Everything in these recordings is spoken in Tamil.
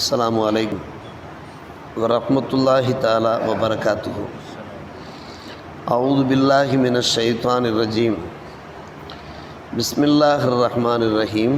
السلام عليكم ورحمة الله تعالى وبركاته. أعوذ بالله من الشيطان الرجيم. بسم الله الرحمن الرحيم.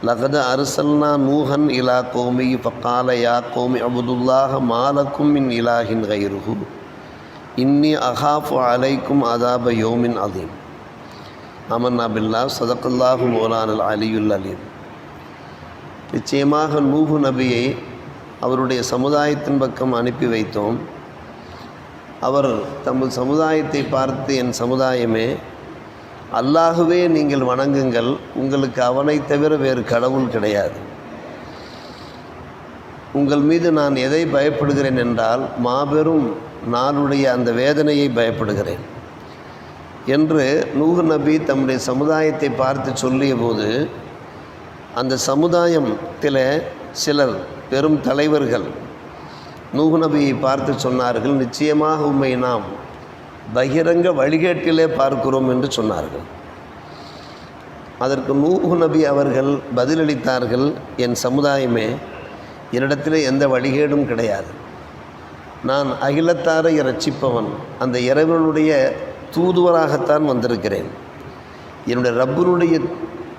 لقد أرسلنا نوحا إلى قومه فقال يا قوم اعبدوا الله ما لكم من إله غيره. إني أخاف عليكم عذاب يوم عظيم. آمنا بالله. صدق الله مولانا العلي العليم நிச்சயமாக நூகு நபியை அவருடைய சமுதாயத்தின் பக்கம் அனுப்பி வைத்தோம். அவர் தமது சமுதாயத்தை பார்த்து என் சமுதாயமே அல்லாகவே நீங்கள் வணங்குங்கள். உங்களுக்கு அவனை தவிர வேறு கடவுள் கிடையாது. உங்கள் மீது நான் எதை பயப்படுகிறேன் என்றால் மாபெரும் நாளுடைய அந்த வேதனையை பயப்படுகிறேன். என்று நூகு நபி தம்முடைய சமுதாயத்தை பார்த்து சொல்லிய போது அந்த சமுதாயத்தில் சிலர் பெரும் தலைவர்கள். நூகு நபியை பார்த்து சொன்னார்கள் நிச்சயமாக உண்மை நாம் பகிரங்க வழிகேட்டிலே பார்க்கிறோம் என்று சொன்னார்கள். அதற்கு நூகு நபி அவர்கள் பதிலளித்தார்கள் என் சமுதாயமே என்னிடத்தில் எந்த வழிகேடும் கிடையாது. நான் அகிலத்தாரை ரட்சிப்பவன் அந்த இறைவனுடைய தூதுவராகத்தான் வந்திருக்கிறேன். என்னுடைய ரப்பனுடைய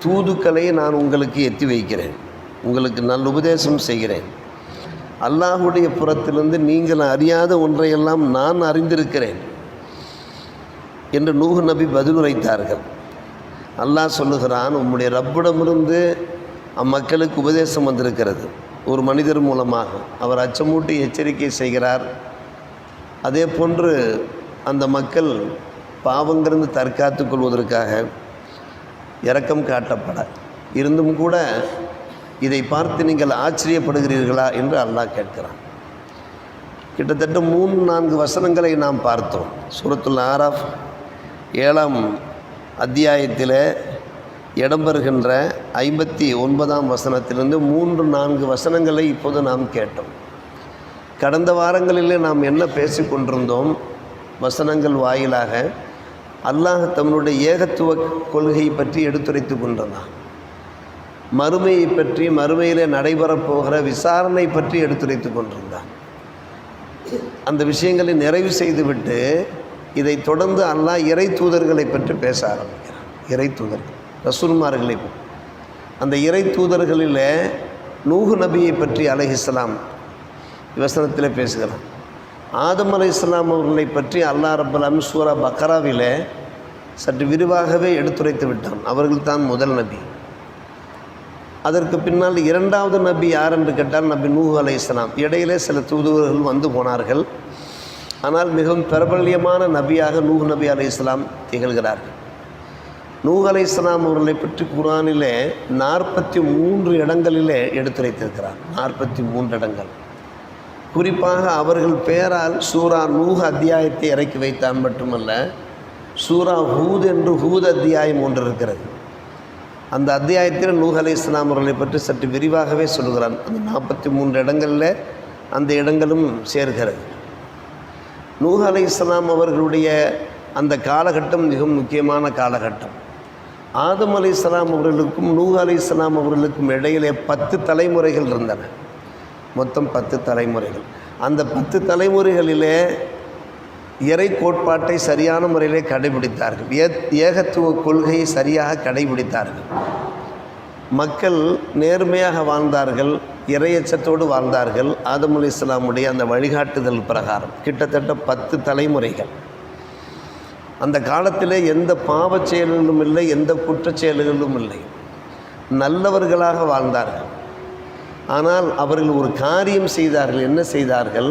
தூதுக்களை நான் உங்களுக்கு எத்தி வைக்கிறேன். உங்களுக்கு நல்ல உபதேசம் செய்கிறேன். அல்லாஹுடைய புறத்திலிருந்து நீங்கள் அறியாத ஒன்றையெல்லாம் நான் அறிந்திருக்கிறேன். என்று நூஹு நபி பதிலுரைத்தார்கள். அல்லாஹ் சொல்லுகிறான் உம்முடைய ரப்பிடமிருந்து அம்மக்களுக்கு உபதேசம் வந்திருக்கிறது. ஒரு மனிதர் மூலமாக அவர் அச்சமூட்டி எச்சரிக்கை செய்கிறார். அதே போன்று அந்த மக்கள் பாவங்கிருந்து தற்காத்து கொள்வதற்காக இரக்கம் காட்டப்பட. இருந்தும் கூட இதை பார்த்து நீங்கள் ஆச்சரியப்படுகிறீர்களா என்று அல்லாஹ் கேட்கிறான். கிட்டத்தட்ட மூன்று நான்கு வசனங்களை நாம் பார்த்தோம். சூரத்துல் ஆராஃப் ஏழாம் அத்தியாயத்தில் இடம்பெறுகின்ற ஐம்பத்தி ஒன்பதாம் வசனத்திலிருந்து மூன்று நான்கு வசனங்களை இப்போது நாம் கேட்டோம். கடந்த வாரங்களிலே நாம் என்ன பேசி கொண்டிருந்தோம் வசனங்கள் வாயிலாக அல்லாஹ் தம்முடைய ஏகத்துவ கொள்கையை பற்றி எடுத்துரைத்து கொண்டிருந்தான் மறுமையை பற்றி மறுமையில் நடைபெறப்போகிற விசாரணை பற்றி எடுத்துரைத்து கொண்டிருந்தான் அந்த விஷயங்களை நிறைவு செய்துவிட்டு இதை தொடர்ந்து அல்லாஹ் இறை தூதர்களை பற்றி பேச ஆரம்பிக்கிறான். இறை தூதர்கள் ரசூல்மார்களை அந்த இறை தூதர்களில் நூகு நபியை பற்றி அலஹிஸ்லாம் வசனத்தில் பேசுகிறான். ஆதம் அலை இஸ்லாம் அவர்களை பற்றி அல்லா ரபுல்லாம் சூரா பக்கராவில் சற்று விரிவாகவே எடுத்துரைத்து விட்டான். அவர்கள் தான் முதல் நபி. அதற்கு பின்னால் இரண்டாவது நபி யார் என்று கேட்டால் நபி நூஹு அலை இஸ்லாம். இடையிலே சில தூதுவர்கள் வந்து போனார்கள். ஆனால் மிகவும் பிரபல்யமான நபியாக நூஹ் நபி அலை இஸ்லாம் திகழ்கிறார்கள். நூஹ் அலை இஸ்லாம் அவர்களை பற்றி குரானிலே நாற்பத்தி மூன்று இடங்களிலே எடுத்துரைத்திருக்கிறார். நாற்பத்தி மூன்று இடங்கள். குறிப்பாக அவர்கள் பெயரால் சூரா நூஹ் அத்தியாயத்தை இறக்கி வைத்தான் மட்டுமல்ல சூரா ஹூத் என்று ஹூத் அத்தியாயம் ஒன்று இருக்கிறது. அந்த அத்தியாயத்தில் நூஹ் அலி இஸ்லாம் அவர்களை பற்றி சற்று விரிவாகவே சொல்கிறான். அந்த நாற்பத்தி மூன்று இடங்களில் அந்த இடங்களும் சேர்கிறது. நூஹ் அலி இஸ்லாம் அவர்களுடைய அந்த காலகட்டம் மிகவும் முக்கியமான காலகட்டம். ஆதம் அலி இஸ்லாம் அவர்களுக்கும் நூஹ் அலி இஸ்லாம் அவர்களுக்கும் இடையிலே பத்து தலைமுறைகள் இருந்தன. மொத்தம் பத்து தலைமுறைகள். அந்த பத்து தலைமுறைகளிலே இறை கோட்பாட்டை சரியான முறையிலே கடைபிடித்தார்கள். ஏ ஏகத்துவ கொள்கையை சரியாக கடைபிடித்தார்கள். மக்கள் நேர்மையாக வாழ்ந்தார்கள் இறையச்சத்தோடு வாழ்ந்தார்கள். ஆதம் அலி இஸ்லாமுடைய அந்த வழிகாட்டுதல் பிரகாரம் கிட்டத்தட்ட பத்து தலைமுறைகள். அந்த காலத்திலே எந்த பாவச் செயல்களும் இல்லை எந்த குற்றச் செயல்களும் இல்லை. நல்லவர்களாக வாழ்ந்தார்கள். ஆனால் அவர்கள் ஒரு காரியம் செய்தார்கள். என்ன செய்தார்கள்?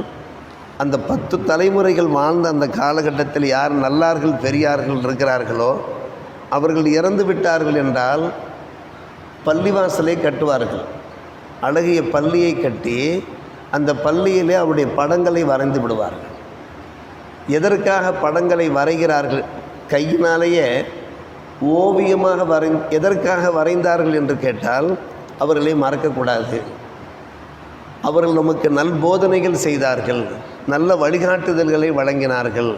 அந்த பத்து தலைமுறைகள் வாழ்ந்த அந்த காலகட்டத்தில் யார் நல்லார்கள் பெரியார்கள் இருக்கிறார்களோ அவர்கள் இறந்து விட்டார்கள் என்றால் பள்ளிவாசலை கட்டுவார்கள். அழகிய பள்ளியை கட்டி அந்த பள்ளியிலே அவருடைய படங்களை வரைந்து விடுவார்கள். எதற்காக படங்களை வரைகிறார்கள்? கையினாலேயே ஓவியமாக வரை எதற்காக வரைந்தார்கள் என்று கேட்டால் அவர்களை மறக்கக்கூடாது. அவர்கள் நமக்கு நல் போதனைகள் செய்தார்கள். நல்ல வழிகாட்டுதல்களை வழங்கினார்கள்.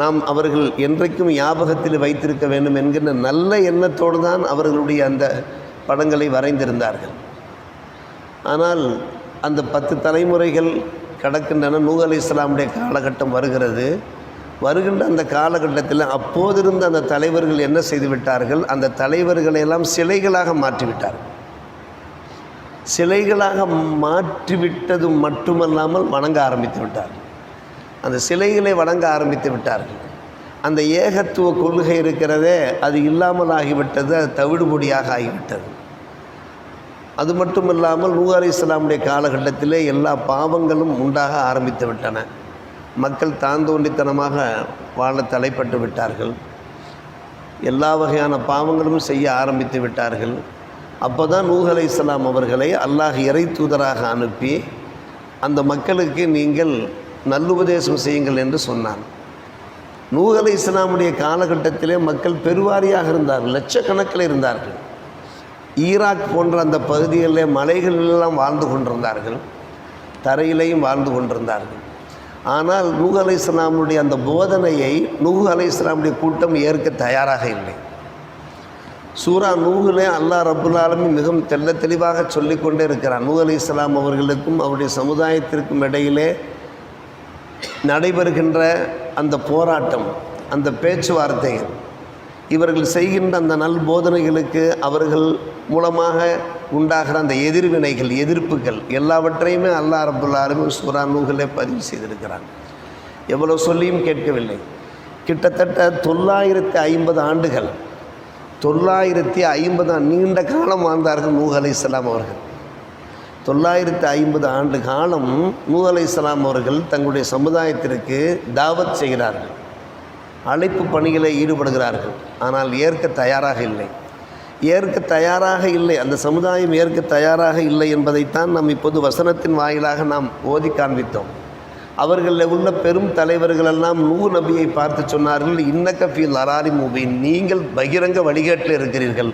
நாம் அவர்கள் என்றைக்கும் ஞாபகத்தில் வைத்திருக்க வேண்டும் என்கின்ற நல்ல எண்ணத்தோடு தான் அவர்களுடைய அந்த படங்களை வரைந்திருந்தார்கள். ஆனால் அந்த பத்து தலைமுறைகள் கடக்கின்றன. நூ அலி இஸ்லாமுடைய காலகட்டம் வருகிறது. வருகின்ற அந்த காலகட்டத்தில் அப்போதிருந்த அந்த தலைவர்கள் என்ன செய்து விட்டார்கள் அந்த தலைவர்களை எல்லாம் சிலைகளாக மாற்றிவிட்டார்கள். சிலைகளாக மாற்றிவிட்டது மட்டுமல்லாமல் வணங்க ஆரம்பித்து விட்டார். அந்த சிலைகளை வணங்க ஆரம்பித்து விட்டார்கள். அந்த ஏகத்துவ கொள்கை இருக்கிறதே அது இல்லாமல் ஆகிவிட்டது அது தவிடுபொடியாக ஆகிவிட்டது. அது மட்டும் இல்லாமல் நூ அலி இஸ்லாமுடைய காலகட்டத்திலே எல்லா பாவங்களும் உண்டாக ஆரம்பித்து விட்டன. மக்கள் தாந்தோண்டித்தனமாக வாழ தலைப்பட்டு விட்டார்கள். எல்லா வகையான பாவங்களும் செய்ய ஆரம்பித்து விட்டார்கள். அப்போ தான் நூஹ் அலை இஸ்லாம் அவர்களை அல்லாஹ் இறை தூதராக அனுப்பி அந்த மக்களுக்கு நீங்கள் நல்லுபதேசம் செய்யுங்கள் என்று சொன்னான். நூஹ் அலை இஸ்லாமுடைய காலகட்டத்திலே மக்கள் பெருவாரியாக இருந்தார்கள் லட்சக்கணக்கில் இருந்தார்கள். ஈராக் போன்ற அந்த பகுதிகளில் மலைகளெல்லாம் வாழ்ந்து கொண்டிருந்தார்கள் தரையிலையும் வாழ்ந்து கொண்டிருந்தார்கள். ஆனால் நூஹ் அலை இஸ்லாமுடைய அந்த போதனையை நூஹ் அலை இஸ்லாமுடைய கூட்டம் ஏற்க தயாராக இல்லை. சூரா நூகுலே அல்லாஹ் ரபுல் மிகவும் தெல்ல தெளிவாக சொல்லிக்கொண்டே இருக்கிறார் நூ அலி இஸ்லாம் அவர்களுக்கும் அவருடைய சமுதாயத்திற்கும் இடையிலே நடைபெறுகின்ற அந்த போராட்டம் அந்த பேச்சுவார்த்தைகள் இவர்கள் செய்கின்ற அந்த நல் போதனைகளுக்கு அவர்கள் மூலமாக உண்டாகிற அந்த எதிர்வினைகள் எதிர்ப்புகள் எல்லாவற்றையுமே அல்லாஹ் ரபுல் சூரா நூகலே பதிவு செய்திருக்கிறார் எவ்வளோ சொல்லியும் கேட்கவில்லை. கிட்டத்தட்ட தொள்ளாயிரத்து ஐம்பது ஆண்டுகள் தொள்ளாயிரத்தி ஐம்பது நீண்ட காலம் வாழ்ந்தார்கள் நூ அலை இஸ்லாம் அவர்கள். தொள்ளாயிரத்தி ஐம்பது ஆண்டு காலம் நூ அலை இஸ்லாம் அவர்கள் தங்களுடைய சமுதாயத்திற்கு தாவத் செய்கிறார்கள். அழைப்பு பணிகளை ஈடுபடுகிறார்கள். ஆனால் ஏற்க தயாராக இல்லை. ஏற்க தயாராக இல்லை. அந்த சமுதாயம் ஏற்க தயாராக இல்லை என்பதைத்தான் நாம் இப்போது வசனத்தின் வாயிலாக நாம் ஓதி காண்பித்தோம். அவர்களில் உள்ள பெரும் தலைவர்களெல்லாம் நூ நபியை பார்த்து சொன்னார்கள் இன்னக்க ஃபீல் அராரி மூவின் நீங்கள் பகிரங்க வழிகாட்டில் இருக்கிறீர்கள்.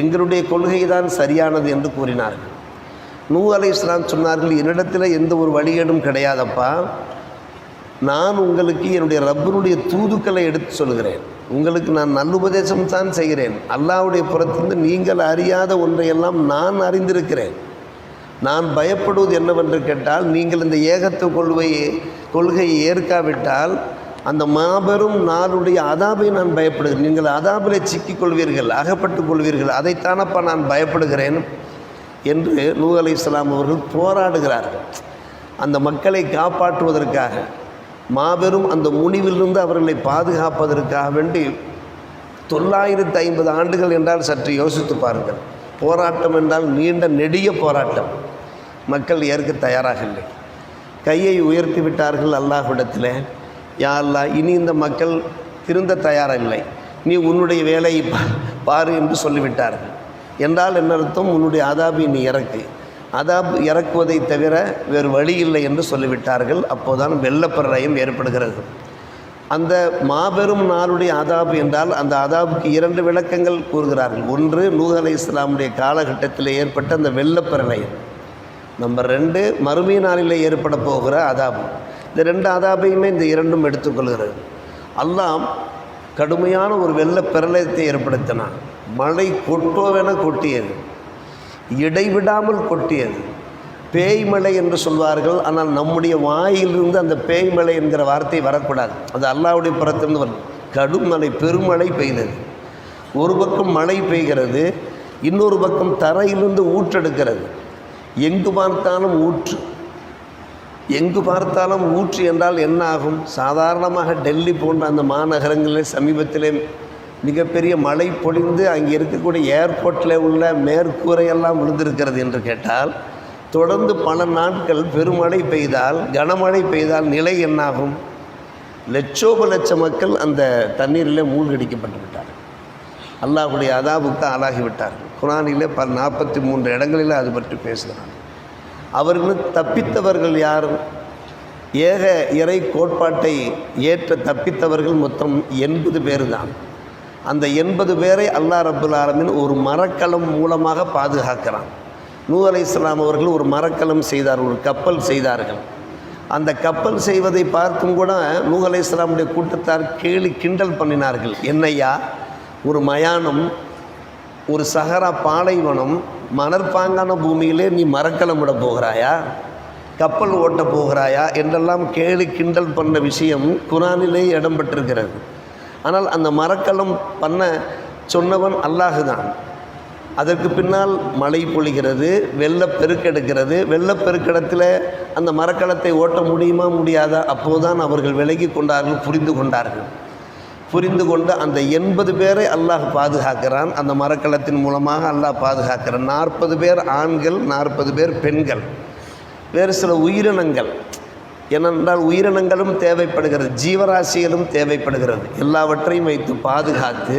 எங்களுடைய கொள்கை தான் சரியானது என்று கூறினார்கள். நூ அலை இஸ்லாம் சொன்னார்கள் என்னிடத்தில் எந்த ஒரு வழிகேடும் கிடையாதப்பா. நான் உங்களுக்கு என்னுடைய ரப்பருடைய தூதுக்களை எடுத்து சொல்கிறேன். உங்களுக்கு நான் நல்லுபதேசம் தான் செய்கிறேன். அல்லாவுடைய புறத்திலிருந்து நீங்கள் அறியாத ஒன்றையெல்லாம் நான் அறிந்திருக்கிறேன். நான் பயப்படுவது என்னவென்று கேட்டால் நீங்கள் இந்த ஏகத்துவ கொள்கையை கொள்கையை ஏற்காவிட்டால் அந்த மாபெரும் நாளுடைய அதாபை நான் பயப்படுகிறேன். நீங்கள் அதாபிலே சிக்கிக் கொள்வீர்கள் அகப்பட்டுக் கொள்வீர்கள் அதைத்தானப்பா நான் பயப்படுகிறேன் என்று நூ அலி இஸ்லாம் அவர்கள் போராடுகிறார்கள். அந்த மக்களை காப்பாற்றுவதற்காக மாபெரும் அந்த முனிவிலிருந்து அவர்களை பாதுகாப்பதற்காக வேண்டி தொள்ளாயிரத்து ஐம்பது ஆண்டுகள் என்றால் சற்று யோசித்து பாருங்கள். போராட்டம் என்றால் நீண்ட நெடிய போராட்டம். மக்கள் ஏற்க தயாராக இல்லை கையை உயர்த்தி விட்டார்கள் அல்லாஹ்விடத்தில். யா இனி இந்த மக்கள் திருந்த தயாரில்லை நீ உன்னுடைய வேலையை பா பாரு என்று சொல்லிவிட்டார்கள். என்றால் என்ன அர்த்தம்? உன்னுடைய அதாபு நீ இறக்கு. அதாப் இறக்குவதை தவிர வேறு வழி இல்லை என்று சொல்லிவிட்டார்கள். அப்போதான் வெள்ளப்பிரளயம் ஏற்படுகிறது. அந்த மாபெரும் நாளுடைய ஆதாபு என்றால் அந்த ஆதாபுக்கு இரண்டு விளக்கங்கள் கூறுகிறார்கள். ஒன்று நூஹ் அலை இஸ்லாமுடைய காலகட்டத்தில் ஏற்பட்ட அந்த வெள்ளப்பிரளயம் நம்பர் ரெண்டு மறுமை நாளில் ஏற்பட போகிற அதாபு. இந்த ரெண்டு அதாபையுமே இந்த இரண்டும் எடுத்துக்கொள்கிறது. அல்லாம் கடுமையான ஒரு வெள்ள பிரளயத்தை ஏற்படுத்தினான் மழை கொட்டோவென கொட்டியது. இடைவிடாமல் கொட்டியது. பேய்மலை என்று சொல்வார்கள். ஆனால் நம்முடைய வாயிலிருந்து அந்த பேய்மலை என்கிற வார்த்தை வரக்கூடாது. அது அல்லாவுடைய புறத்திலிருந்து வரும். கடுமலை பெருமழை பெய்தது. ஒரு பக்கம் மழை பெய்கிறது. இன்னொரு பக்கம் தரையிலிருந்து ஊற்றெடுக்கிறது. எங்கு பார்த்தாலும் ஊற்று. எங்கு பார்த்தாலும் ஊற்று என்றால் என்ன ஆகும்? சாதாரணமாக டெல்லி போன்ற அந்த மாநகரங்களில் சமீபத்திலே மிகப்பெரிய மழை பொழிந்து அங்கே இருக்கக்கூடிய ஏர்போர்ட்டில் உள்ள மேற்கூரையெல்லாம் விழுந்திருக்கிறது என்று கேட்டால் தொடர்ந்து பல நாட்கள் பெருமழை பெய்தால் கனமழை பெய்தால் நிலை என்னாகும்? லட்சோப லட்ச மக்கள் அந்த தண்ணீரில் மூழ்கடிக்கப்பட்டு விட்டார்கள். அல்லாஹுடைய அதாபுக்கு ஆளாகிவிட்டார்கள் குரானிலே பல நாற்பத்தி மூன்று இடங்களில் அது பற்றி பேசுகிறான் அவர்களும் தப்பித்தவர்கள் யார்? ஏக இறை கோட்பாட்டை ஏற்ற தப்பித்தவர்கள் மொத்தம் எண்பது பேர் தான் அந்த எண்பது பேரை அல்லா ரபுல் ஆலமின் ஒரு மரக்கலம் மூலமாக பாதுகாக்கிறான். நூ அலை இஸ்லாம் அவர்கள் ஒரு மரக்கலம் செய்தார் ஒரு கப்பல் செய்தார்கள். அந்த கப்பல் செய்வதை பார்க்கும் கூட நூ அலை இஸ்லாமுடைய கூட்டத்தார் கேலி கிண்டல் பண்ணினார்கள். என்னையா ஒரு மயானம் ஒரு சஹரா பாலைவனம் மணற்பாங்கான பூமியிலே நீ மரக்கலம் விட போகிறாயா? கப்பல் ஓட்ட போகிறாயா? என்றெல்லாம் கேலி கிண்டல் பண்ண விஷயம் குரானிலே இடம்பெற்றிருக்கிறது. ஆனால் அந்த மரக்கலம் பண்ண சொன்னவன் அல்லாஹு தான் அதற்கு பின்னால் மழை பொழிகிறது வெள்ளப்பெருக்கெடுக்கிறது பெருக்கெடுக்கிறது அந்த மரக்கலத்தை ஓட்ட முடியுமா முடியாதா? அப்போதான் அவர்கள் விலகி கொண்டார்கள் புரிந்து கொண்டார்கள். புரிந்து கொண்டு அந்த எண்பது பேரை அல்லாஹ் பாதுகாக்கிறான். அந்த மரக்கலத்தின் மூலமாக அல்லாஹ் பாதுகாக்கிறான். நாற்பது பேர் ஆண்கள் நாற்பது பேர் பெண்கள். வேறு சில உயிரினங்கள். ஏனென்றால் உயிரினங்களும் தேவைப்படுகிறது ஜீவராசிகளும் தேவைப்படுகிறது. எல்லாவற்றையும் வைத்து பாதுகாத்து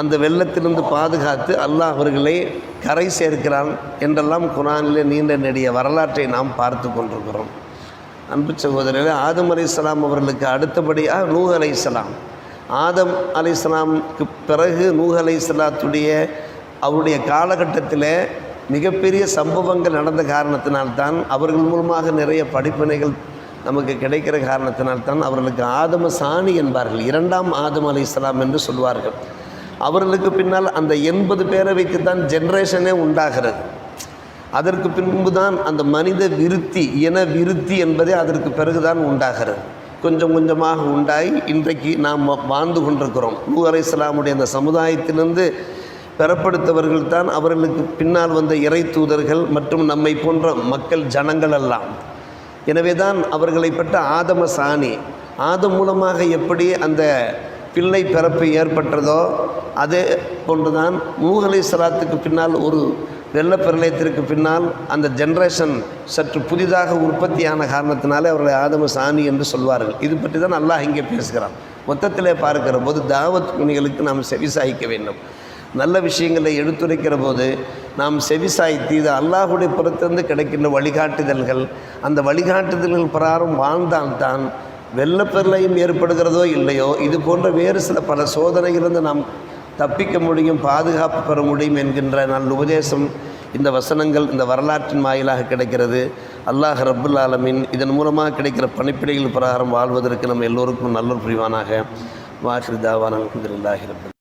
அந்த வெள்ளத்திலிருந்து பாதுகாத்து அல்லாஹ் அவர்களை கரை சேர்க்கிறான் என்றெல்லாம் குரானிலே நீண்ட நெடிய வரலாற்றை நாம் பார்த்து கொண்டிருக்கிறோம். அன்பு சகோதரர்களே ஆதம் இஸ்லாம் அவர்களுக்கு அடுத்தபடியாக நூ அலை இஸ்லாம் ஆதம் அலைஹிஸ்ஸலாமுக்கு பிறகு நூஹ் அலைஹிஸ்ஸலாத்துடைய அவருடைய காலகட்டத்தில் மிகப்பெரிய சம்பவங்கள் நடந்த காரணத்தினால்தான் அவர்கள் மூலமாக நிறைய படிப்பினைகள் நமக்கு கிடைக்கிற காரணத்தினால்தான் அவர்களுக்கு ஆதம சாணி என்பார்கள். இரண்டாம் ஆதம் அலைஹிஸ்ஸலாம் என்று சொல்வார்கள். அவர்களுக்கு பின்னால் அந்த எண்பது பேரை வைத்து தான் ஜென்ரேஷனே உண்டாகிறது. அதற்கு பின்பு தான் அந்த மனித விருத்தி இன விருத்தி என்பதே அதற்கு பிறகுதான் உண்டாகிறது. கொஞ்சம் கொஞ்சமாக உண்டாகி இன்றைக்கு நாம் வாழ்ந்து கொண்டிருக்கிறோம். நூ இஸ்லாமுடைய அந்த சமுதாயத்திலிருந்து பெறப்படுத்தவர்கள் தான் அவர்களுக்கு பின்னால் வந்த இறை தூதர்கள் மற்றும் நம்மை போன்ற மக்கள் ஜனங்கள் எல்லாம். எனவே தான் அவர்களை பெற்ற ஆதம சாணி ஆதம் மூலமாக எப்படி அந்த பிள்ளை பிறப்பு ஏற்பட்டதோ அதே போன்றுதான் மூகலை சலாத்துக்கு பின்னால் ஒரு வெள்ளப்பிரளயத்திற்கு பின்னால் அந்த ஜென்ரேஷன் சற்று புதிதாக உற்பத்தியான காரணத்தினாலே அவர்களை ஆதம சாணி என்று சொல்வார்கள். இது பற்றி தான் அல்லாஹ் இங்கே பேசுகிறான். மொத்தத்திலே பார்க்கிற போது தாவத் துணிகளுக்கு நாம் செவிசாய்க்க வேண்டும். நல்ல விஷயங்களை எடுத்துரைக்கிற போது நாம் செவிசாய்த்து இது அல்லாஹுடைய புறத்திலிருந்து கிடைக்கின்ற வழிகாட்டுதல்கள் அந்த வழிகாட்டுதல்கள் பிரகாரம் வாழ்ந்தால்தான் வெள்ளப்பெருளையும் ஏற்படுகிறதோ இல்லையோ இது போன்ற வேறு சில பல சோதனைகளிலிருந்து நாம் தப்பிக்க முடியும் பாதுகாப்பு பெற முடியும் என்கின்ற நல்ல உபதேசம் இந்த வசனங்கள் இந்த வரலாற்றின் வாயிலாக கிடைக்கிறது. அல்லாஹ் ரப்புல் ஆலமின் இதன் மூலமாக கிடைக்கிற பணிப்பிடைகள் பிரகாரம் வாழ்வதற்கு நம்ம எல்லோருக்கும் நல்லொரு புரிவானாக. வாஹிர் தாவான் அலமதுல்லாஹி ரப்பல்